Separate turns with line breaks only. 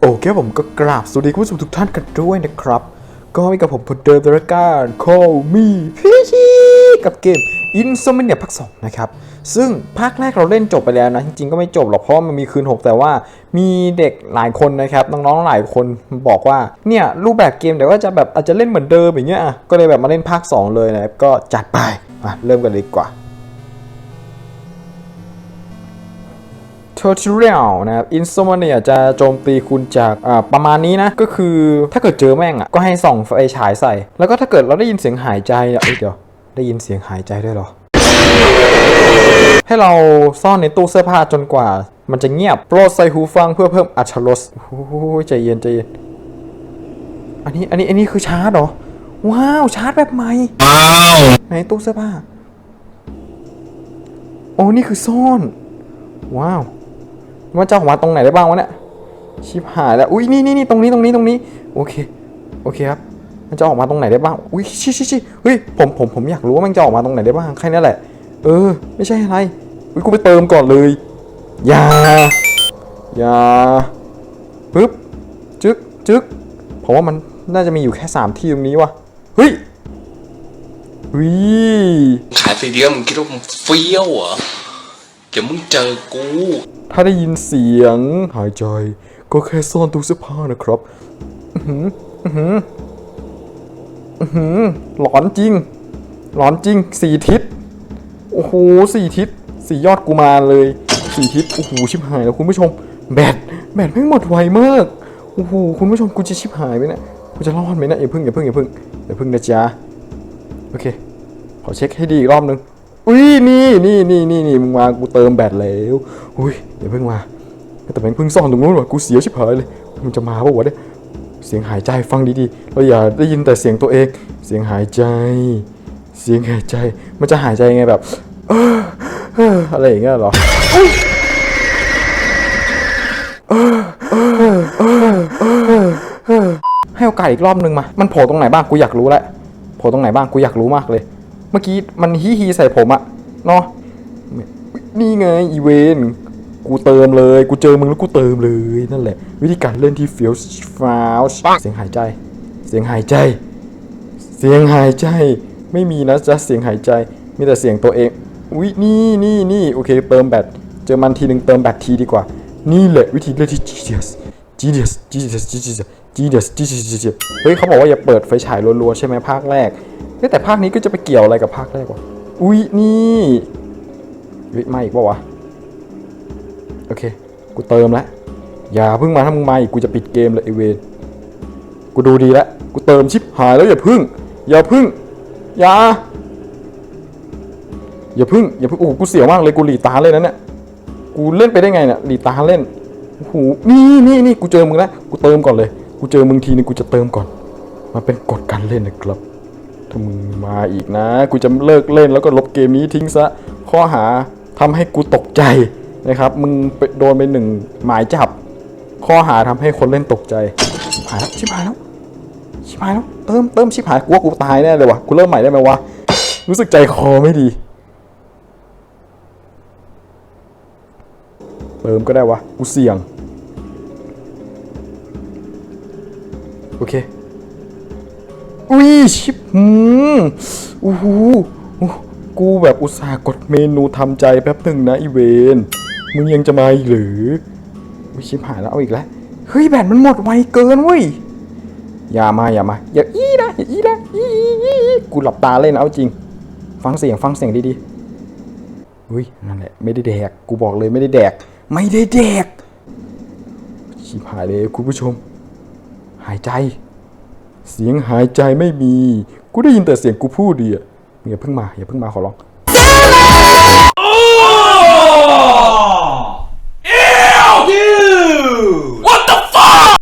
โอเคผมก็กราบสวัสดีคุณผู้ชมทุกท่านกันด้วยนะครับ ก็มีกับผมพลเดิมรายการ Call Me พี่ชีกับเกม Insomnia ภาค2นะครับ ซึ่งภาคแรกเราเล่นจบไปแล้วนะ จริงๆก็ไม่จบหรอกเพราะมันมีคืน 6 แต่ว่ามีเด็กหลายคนนะครับ น้องๆหลายคนบอกว่า เนี่ย รูปแบบเกมเดี๋ยวก็จะแบบอาจจะเล่นเหมือนเดิมอย่างเงี้ยอะก็เลยแบบมาเล่นภาค 2 เลยนะครับก็จัดไปมาเริ่มกันเลยดีกว่า t u t o r i a l นะครับ Insomnia จะโจมตีคุณจากอ่าประมาณนี้นะ ก็คือถ้าเกิดเจอแม่งอะ ก็ให้ส่องไฟฉายใส่ แล้วก็ถ้าเกิดเราได้ยินเสียงหายใจเนี่ยเอ้ยเดี๋ยว ได้ยินเสียงหายใจด้วยเหรอ ให้เราซ่อนในตู้เสื้อผ้าจนกว่า มันจะเงียบ โปรดใส่หูฟังเพื่อเพิ่มอัตรสโอ้โหใจเย็นใจเย็น อันนี้อันนี้อันนี้คือชาร์จเหรอ ว้าว ชาร์จแบบใหม่ในตู้เสื้อผ้า โอ้นี่คือซ่อน ว้าว มันจะออกมาตรงไหนได้บ้างวะเนี่ยชิบหายแล้วอุ้ยนี่นี่นี่ตรงนี้ตรงนี้ตรงนี้โอเคโอเคครับมันจะออกมาตรงไหนได้บ้างอุ้ยชิชิชิเฮ้ยผมผมผมอยากรู้ว่ามันจะออกมาตรงไหนได้บ้างแค่นี้แหละ เออ ไม่ใช่อะไรอุ้ยกูไปเติมก่อนเลยอย่าอย่าปึ๊บจึ๊กจึ๊กผมว่ามันน่าจะมีอยู่แค่สามที่ตรงนี้วะเฮ้ยวิ
ขายซีเดียมมึงคิดว่ามึงเฟี้ยวเหรอ ดี๋ยวมึงเจอกู
ถ้าได้ยินเสียงหายใจ ก็แค่ซ่อนตู้เสื้อผ้านะครับ อือหือ อือหือ อือหือ หลอนจริง หลอนจริง สี่ทิศ โอ้โห สี่ทิศ สี่ยอดกุมารเลย สี่ทิศ โอ้โห ชิบหายแล้วคุณผู้ชม แบต แบตไม่งหมดไวมาก โอ้โห คุณผู้ชมกูจะชิบหายไหมเนี่ย กูจะรอดไหมเนี่ยอย่าพึ่งอย่าพึ่งอย่าพึ่งอย่าพึ่งนะจ๊ะ โอเค ขอเช็คให้ดีอีกรอบนึง อุ้ยนี่นี่นี่นี่นี่มึงมากูเติมแบตแล้วอุ้ยอย่าเพิ่งมาแต่แม่งเพิ่งซ่อนตรงนู้นว่ะกูเสียวชิบหายเลยมึงจะมาปะวะเนี่ยเสียงหายใจฟังดีๆเราอย่าได้ยินแต่เสียงตัวเอง เสียงหายใจ เสียงหายใจ มันจะหายใจยังไงแบบอะไรอย่างเงี้ยหรอให้โอกาสอีกรอบนึงมา มันโผล่ตรงไหนบ้างกูอยากรู้แล้วโผล่ตรงไหนบ้างกูอยากรู้มากเลย เมื่อกี้มันฮีฮีใส่ผมอะเนาะนี่ไงอีเวนกูเติมเลย กูเจอมึงแล้วกูเติมเลยนั่นแหละ วิธีการเล่นที่เฟี้ยวฟ้าวเสียงหายใจ เสียงหายใจ เสียงหายใจ ไม่มีนะจ๊ะเสียงหายใจ มีแต่เสียงตัวเองอุ๊ยนี่นี่นี่โอเค เติมแบตเจอมันทีหนึ่งเติมแบตทีดีกว่า นี่แหละวิธีเล่นที่ genius genius genius genius genius genius เฮ้ยเขาบอกว่าอย่าเปิดไฟฉายรัวๆใช่ไหมภาคแรก แต่ภาคนี้ก็จะไปเกี่ยวอะไรกับภาคแรกวะอุ๊ยนี่เฮ้ยมาอีกปะวะ โอเค กูเติมแล้วอย่าเพิ่งมาถ้ามึงมาอีกกูจะปิดเกมเลยไอเวนกูดูดีแล้วกูเติมชิปหายแล้วอย่าพึ่ง อย่าพึ่ง อย่า อย่าพึ่ง อย่าพึ่งโอ้โหกูเสียวมากเลยกูหลีตาเลยนะเนี่ยกูเล่นไปได้ไงเนี่ยหลีตาเล่นโอ้โหนี่นี่นี่กูเจอมึงแล้วกูเติมก่อนเลย กูเจอมึงทีนึงกูจะเติมก่อน มันเป็นกฎการเล่นนะครับ ถ้ามึงมาอีกนะ กูจะเลิกเล่นแล้วก็ลบเกมนี้ทิ้งซะ ข้อหาทำให้กูตกใจนะครับ มึงโดนไปหนึ่งหมายจับ ข้อหาทำให้คนเล่นตกใจชิบหายแล้วชิบหายแล้วชิบหายแล้ว เติมเติมชิบหายกูว่ากูตายแน่เลยวะกูเริ่มใหม่ได้ไหมวะ รู้สึกใจคอไม่ดี เติมก็ได้วะ กูเสี่ยง โอเค อุ้ยชิบหืมโอ้โหกูแบบอุตส่าห์กดเมนูทำใจแป๊บหนึ่งนะอีเวนมึงยังจะมาอีกหรืออุ้ยชิบหายแล้วเอาอีกแล้วเฮ้ยแบตมันหมดไวเกินเว้ยอย่ามาอย่ามาอย่าอี้นะอย่าอี้นะอี้อี้อี้อี้กูหลับตาเล่นเอาจริง ฟังเสียงฟังเสียงดีๆอุ้ยนั่นแหละไม่ได้แดกกูบอกเลยไม่ได้แดก ไม่ได้แดกชิบหายเลยคุณผู้ชม หายใจ เสียงหายใจไม่มี กูได้ยินแต่เสียงกูพูดดีอะอย่าเพิ่งมาอย่าเพิ่งมาขอร้อง
Ew, dude!